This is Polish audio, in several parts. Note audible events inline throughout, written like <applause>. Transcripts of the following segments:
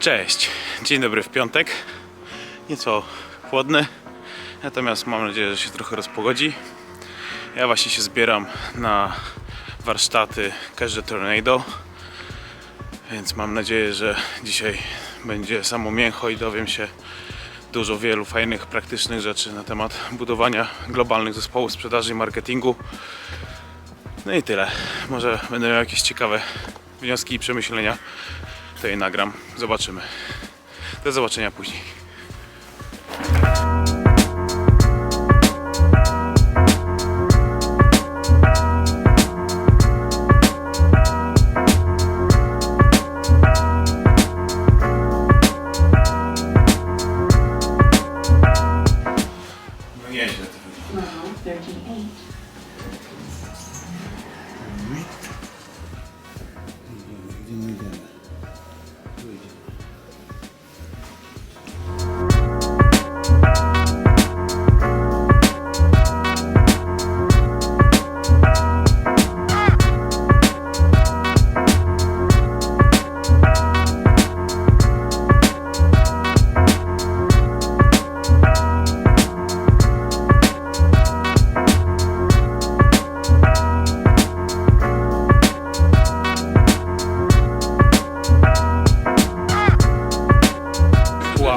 Cześć, dzień dobry w piątek. Nieco chłodny, natomiast mam nadzieję, że się trochę rozpogodzi. Ja właśnie się zbieram na warsztaty the Tornado, więc mam nadzieję, że dzisiaj będzie samo mięcho i dowiem się dużo wielu fajnych, praktycznych rzeczy na temat budowania globalnych zespołów sprzedaży i marketingu. No i tyle. Może będę miał jakieś ciekawe wnioski i przemyślenia to je nagram. Zobaczymy. Do zobaczenia później.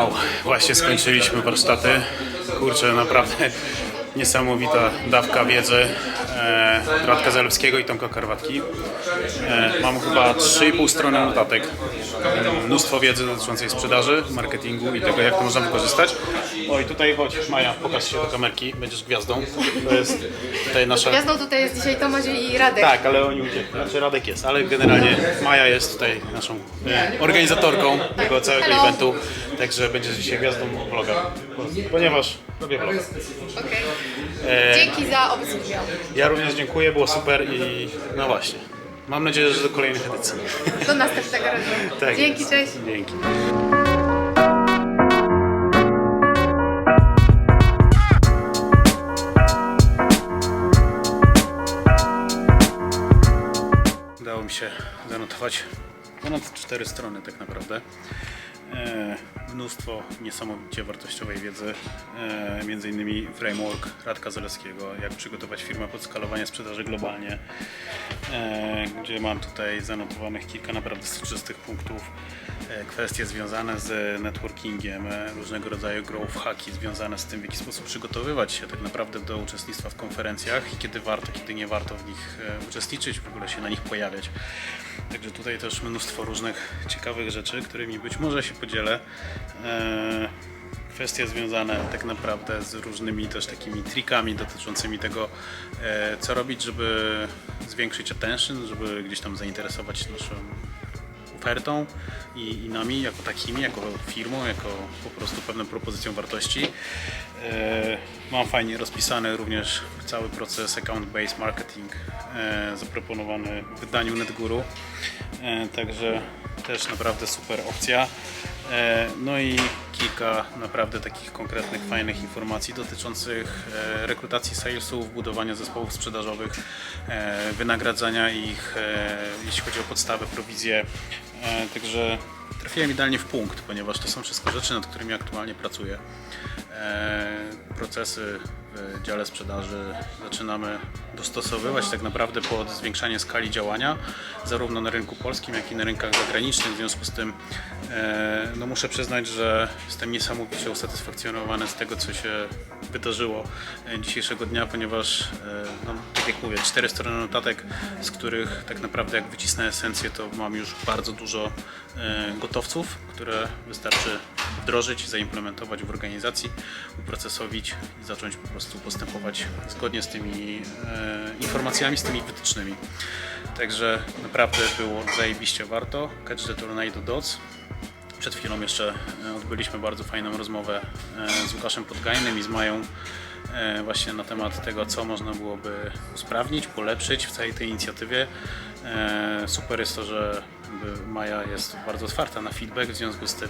Wow, właśnie skończyliśmy warsztaty. Kurczę, naprawdę <laughs> niesamowita dawka wiedzy e, Radka Zalewskiego i Tomka Karwatki. E, mam chyba 3,5 strony notatek. E, Mnóstwo wiedzy dotyczącej sprzedaży, marketingu i tego, jak to można wykorzystać. Oj, tutaj chodź, Maja, pokaż się do kamerki, będziesz gwiazdą. To jest tutaj nasza... Gwiazdą tutaj jest dzisiaj Tomasz i Radek. Tak, ale oni uciekli. Znaczy Radek jest, ale generalnie Maja jest tutaj naszą e, organizatorką tego całego eventu. Także będziesz dzisiaj gwiazdą vloga. Ponieważ robię vloga. Okej. E, Dzięki za obsługę. ja również dziękuję, było super i no właśnie. Mam nadzieję, że do kolejnych edycji. Do następnego razu. <laughs> Tak Dzięki, jest. cześć. Dzięki. Udało mi się zanotować ponad cztery strony tak naprawdę. E, mnóstwo niesamowicie wartościowej wiedzy, e, między innymi framework Radka Zaleskiego, jak przygotować firmę pod skalowanie sprzedaży globalnie, e, gdzie mam tutaj zanotowanych kilka naprawdę soczystych punktów, kwestie związane z networkingiem, różnego rodzaju growth hacki związane z tym, w jaki sposób przygotowywać się tak naprawdę do uczestnictwa w konferencjach i kiedy warto, kiedy nie warto w nich uczestniczyć, w ogóle się na nich pojawiać. Także tutaj też mnóstwo różnych ciekawych rzeczy, którymi być może się podzielę. E, Kwestie związane tak naprawdę z różnymi też takimi trikami dotyczącymi tego, e, co robić, żeby zwiększyć attention, żeby gdzieś tam zainteresować naszą ofertą i, i nami jako takimi, jako firmą, jako po prostu pewną propozycją wartości. E, mam fajnie rozpisany również cały proces account-based marketing e, zaproponowany w wydaniu NetGuru, e, także też naprawdę super opcja. No i kilka naprawdę takich konkretnych, fajnych informacji dotyczących rekrutacji salesów, budowania zespołów sprzedażowych, wynagradzania ich, jeśli chodzi o podstawy, prowizje. E, Także trafiłem idealnie w punkt, ponieważ to są wszystko rzeczy, nad którymi aktualnie pracuję. E, Procesy w dziale sprzedaży zaczynamy dostosowywać tak naprawdę pod zwiększanie skali działania, zarówno na rynku polskim, jak i na rynkach zagranicznych. W związku z tym e, no muszę przyznać, że jestem niesamowicie usatysfakcjonowany z tego, co się wydarzyło e, dzisiejszego dnia, ponieważ, no, tak jak mówię, cztery strony notatek, z których tak naprawdę jak wycisnę esencję, to mam już bardzo dużo gotowców, które wystarczy wdrożyć, zaimplementować w organizacji, uprocesowić i zacząć po prostu postępować zgodnie z tymi e, informacjami, z tymi wytycznymi. Także naprawdę było zajebiście warto. Catch the Tornado Dots. Przed chwilą jeszcze e, odbyliśmy bardzo fajną rozmowę e, z Łukaszem Podgajnym i z Mają e, właśnie na temat tego, co można byłoby usprawnić, polepszyć w całej tej inicjatywie. E, Super jest to, że Maja jest bardzo otwarta na feedback, w związku z tym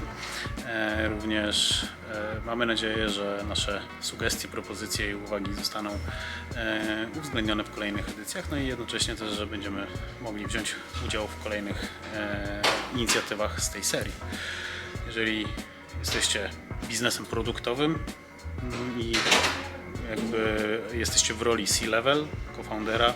e, również e, mamy nadzieję, że nasze sugestie, propozycje i uwagi zostaną uwzględnione w kolejnych edycjach, no i jednocześnie też, że będziemy mogli wziąć udział w kolejnych inicjatywach z tej serii. jeżeli jesteście biznesem produktowym mm, i jakby jesteście w roli C-level, co-foundera,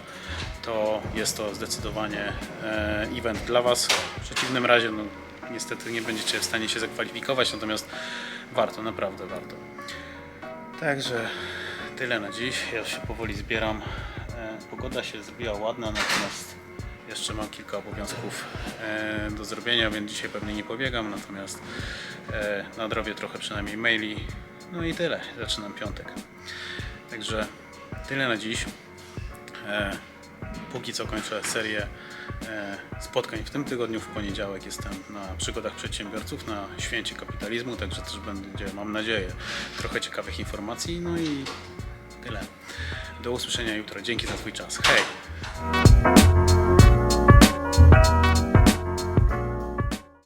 to jest to zdecydowanie e, event dla Was. W przeciwnym razie, no, niestety nie będziecie w stanie się zakwalifikować, natomiast warto, naprawdę warto. Także tyle na dziś. Ja się powoli zbieram. E, Pogoda się zrobiła ładna, natomiast jeszcze mam kilka obowiązków e, do zrobienia, więc dzisiaj pewnie nie pobiegam, natomiast nadrobię trochę przynajmniej maili. No i tyle. Zaczynam piątek. Także tyle na dziś. E, Póki co kończę serię e, spotkań w tym tygodniu. W poniedziałek jestem na przygodach przedsiębiorców na święcie kapitalizmu, także też będzie, mam nadzieję, trochę ciekawych informacji. No i tyle. Do usłyszenia jutro. Dzięki za Twój czas. Hej!